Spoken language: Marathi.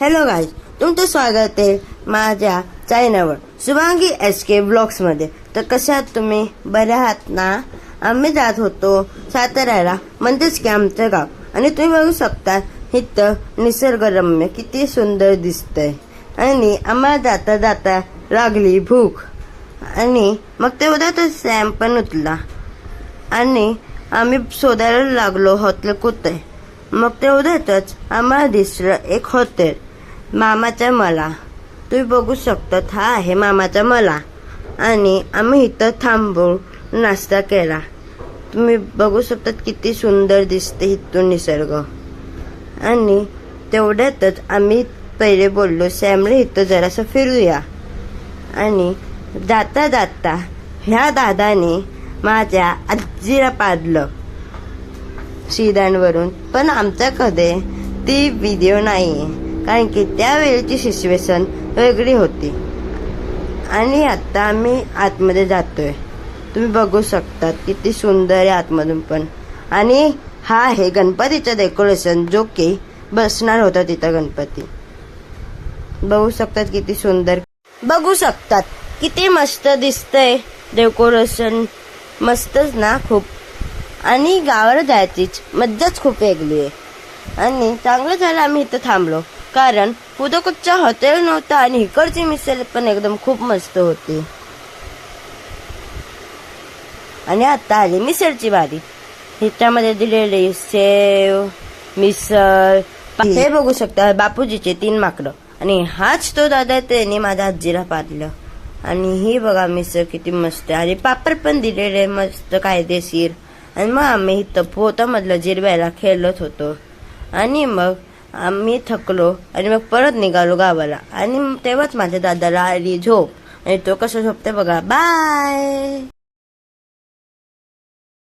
हॅलो गाईज तुमचं स्वागत आहे माझ्या चॅनलवर शुभांगी एस के ब्लॉग्समध्ये तर कशा आहात तुम्ही? बऱ्या आहात ना? आम्ही जात होतो साताऱ्याला म्हणजेच की आमचं गाव. आणि तुम्ही बघू शकता इथं निसर्गरम्य किती सुंदर दिसतंय. आणि आम्हाला जाता जाता लागली भूक. आणि मग तेवढा तो सॅम पण उतला आणि आम्ही शोधायला लागलो हॉटेल कुठे. मग तेवढ्यातच आम्हाला दिसलं एक हॉटेल मामाचा मला. तुम्ही बघू शकतात हा आहे मामाचा मला. आणि आम्ही इथं थांबून नाश्ता केला. तुम्ही बघू शकतात किती सुंदर दिसते इथून निसर्ग. आणि तेवढ्यातच आम्ही पहिले बोललो सॅमले इथं जरासं फिरूया. आणि जाता जाता ह्या दादाने माझ्या आजीला पाडलं शिदांवरून. पण आमच्याकडे ती व्हिडिओ नाही आहे कारण की त्यावेळेची सिच्युएशन वेगळी होती. आणि आत्ता आम्ही आतमध्ये जातोय. तुम्ही बघू शकता किती सुंदर आहे आतमधून पण. आणि हा आहे गणपतीचं डेकोरेशन जो की बसणार होता तिथं गणपती. बघू शकतात किती सुंदर. बघू शकतात किती मस्त दिसतंय डेकोरेशन मस्तच ना खूप. आणि गावाला जायचीच मज्जाच खूप वेगळी आहे. आणि चांगलं झालं आम्ही इथं थांबलो. कारण पुदकुटचं हॉटेल नव्हतं आणि इकडची मिसळ पण एकदम खूप मस्त होती. आणि आता आली मिसळची बारी ह्याच्यामध्ये दिलेली सेव मिसळ हे बघू शकता बापूजीचे तीन माकडं. आणि हाच तो दादा त्याने माझ्या आजीला पाडलं. आणि ही बघा मिसळ किती मस्त आहे. आणि पापड पण दिलेले मस्त कायदेशीर. आणि मग आम्ही इथं पोतामधलं जिरव्याला खेळत होतो. आणि मग आम्ही थकलो आणि मग परत निघालो गावाला. आणि तेव्हाच माझ्या दादाला आली झोप. आणि तो कसं झोपते बघा. बाय